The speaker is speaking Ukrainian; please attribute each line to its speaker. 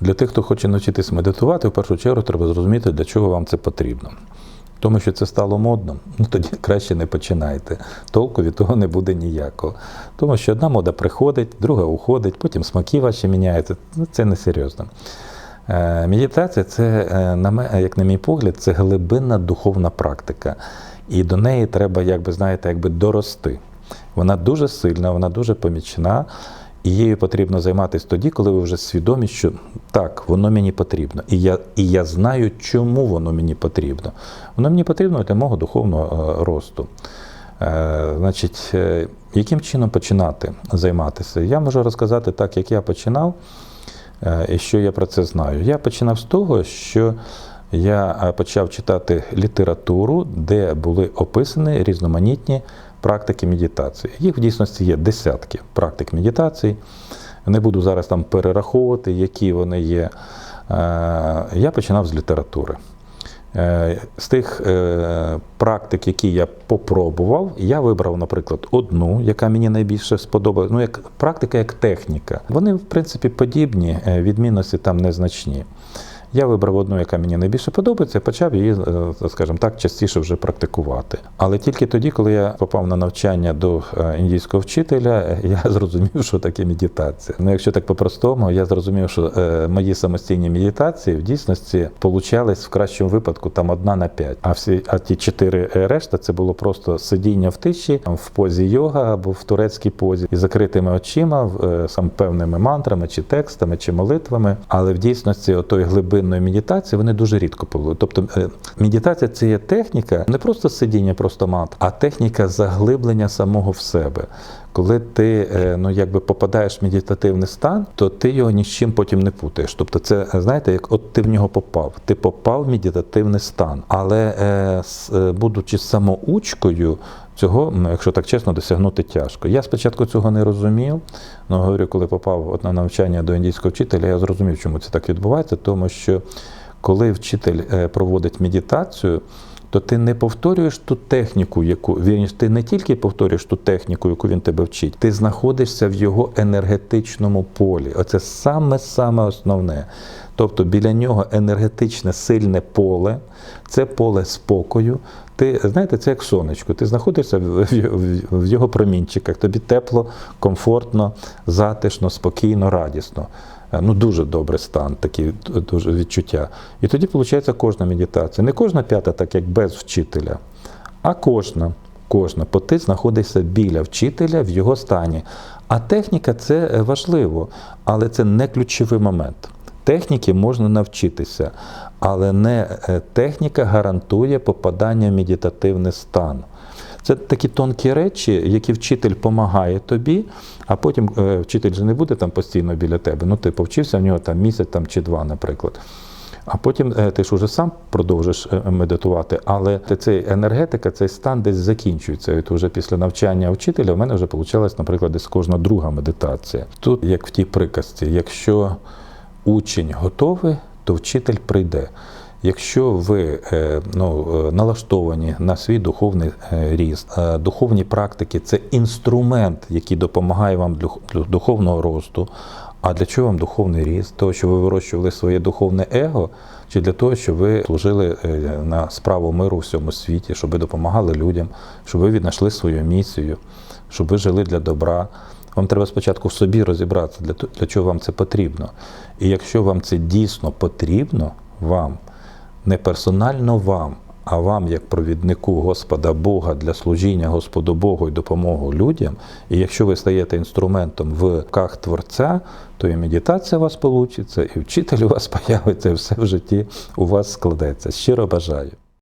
Speaker 1: Для тих, хто хоче навчитись медитувати, в першу чергу треба зрозуміти, для чого вам це потрібно. Тому що це стало модно, ну тоді краще не починайте. Толку від того не буде ніякого. Тому що одна мода приходить, друга уходить, потім смаки ваші міняються. Ну, це не серйозно. Е, Медитація це, е, як на мій погляд, це глибинна духовна практика. І до неї треба, як би знаєте, якби дорости. Вона дуже сильна, вона дуже помічна. І її потрібно займатися тоді, коли ви вже свідомі, що так, воно мені потрібно. І я, і я знаю, чому воно мені потрібно. Воно мені потрібно для мого духовного е, росту. Е, значить, е, яким чином починати займатися? Я можу розказати так, як я починав, е, і що я про це знаю. Я починав з того, що я е, почав читати літературу, де були описані різноманітні практики медитації. Їх в дійсності є десятки практик медитації. Не буду зараз там перераховувати, які вони є. Е, Я починав з літератури. Е, З тих практик, які я попробував, я вибрав, наприклад, одну, яка мені найбільше сподобалась. Ну, як практика, як техніка. Вони, в принципі, подібні, відмінності там незначні. Я вибрав одну, яка мені найбільше подобається, почав її, е, скажімо так, частіше вже практикувати. Але тільки тоді, коли я попав на навчання до е, індійського вчителя, е, я зрозумів, що таке медитація. Ну, якщо так по-простому, я зрозумів, що мої самостійні медитації в дійсності получались в кращому випадку там одна на п'ять. А всі, а ті чотири решта це було просто сидіння в тиші, в позі йога або в турецькій позі, і закритими очима, сам певними мантрами, чи текстами, чи молитвами. Але в дійсності отої глибинної медитації вони дуже рідко були. Тобто е, медитація це є техніка, не просто сидіння, просто мат, а техніка заглиблення самого в себе. Коли ти е, ну якби попадаєш в медитативний стан, то ти його ні з чим потім не путаєш. Тобто, це знаєте, як от ти в нього попав. Ти попав в медитативний стан, але е, е, будучи самоучкою. Цього, ну, якщо так чесно, досягнути тяжко. Я спочатку цього не розумів. Ну, говорю, коли попав от на навчання до індійського вчителя, я зрозумів, чому це так відбувається, тому що коли вчитель е, проводить медитацію, то ти не повторюєш ту техніку, яку вірніше, ти не тільки повторюєш ту техніку, яку він тебе вчить, ти знаходишся в його енергетичному полі. Оце саме саме основне. Тобто біля нього енергетичне сильне поле, це поле спокою. Ти знаєте, це як сонечко. Ти знаходишся в його промінчиках, тобі тепло, комфортно, затишно, спокійно, радісно. Е, Ну, дуже добрий стан, такі дуже відчуття. І тоді виходить кожна медитація. Не кожна п'ята, так як без вчителя, а кожна. Кожна, бо ти знаходишся біля вчителя в його стані. А техніка це е, важливо, але це не ключовий момент. Техніки можна навчитися, але не е, техніка гарантує попадання в медитативний стан. Це такі тонкі речі, які вчитель допомагає тобі, а потім е, вчитель же не буде там постійно біля тебе. Ну, ти повчився в нього там місяць там, чи два, наприклад. А потім е, ти ж уже сам продовжиш е, медитувати, але цей енергетика, цей стан десь закінчується. І от вже після навчання вчителя в мене вже вийшла, наприклад, десь кожна друга медитація. Тут, як в тій приказці, якщо учень готовий, то вчитель прийде. Якщо ви е, ну, е, налаштовані на свій духовний е, ріст, духовні практики це інструмент, який допомагає вам для духовного росту. А для чого вам духовний ріст? Того, що ви вирощували своє духовне его, чи для того, щоб ви служили на справу миру у всьому світі, щоб ви допомагали людям, щоб ви віднайшли свою місію, щоб ви жили для добра. Вам треба спочатку в собі розібратися, для чого вам це потрібно. І якщо вам це дійсно потрібно, вам, не персонально вам, а вам, як провіднику Господа Бога для служіння Господу Богу і допомогу людям, і якщо ви стаєте інструментом в руках Творця, то і медитація у вас вийде, і вчитель у вас появиться, і все в житті у вас складеться. Щиро бажаю.